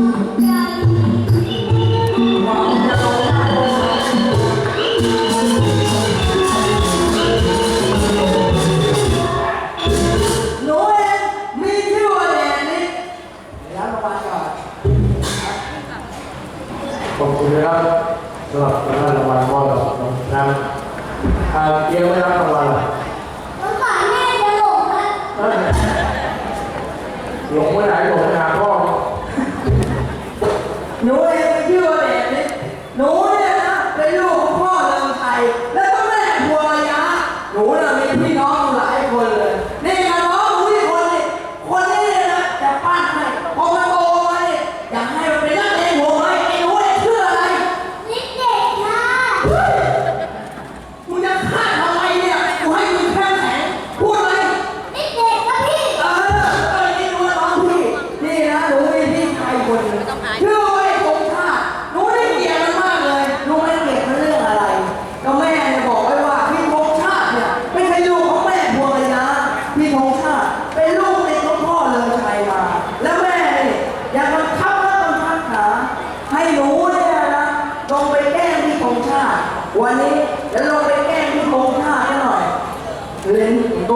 หนูเองมีชื่อว่าแหน่แล้วระวังก่อนขอบคุณนะครับสำหรับการรงวัลมอบกับน้องน้ำอ่ยวไม่รับรางวัลเหรอน้องขวัญแลงครับลงไปไหนลง Yeah! วันนี้จะลงไปแกล้งพี่โกงหน้าหน่อย เล่นโก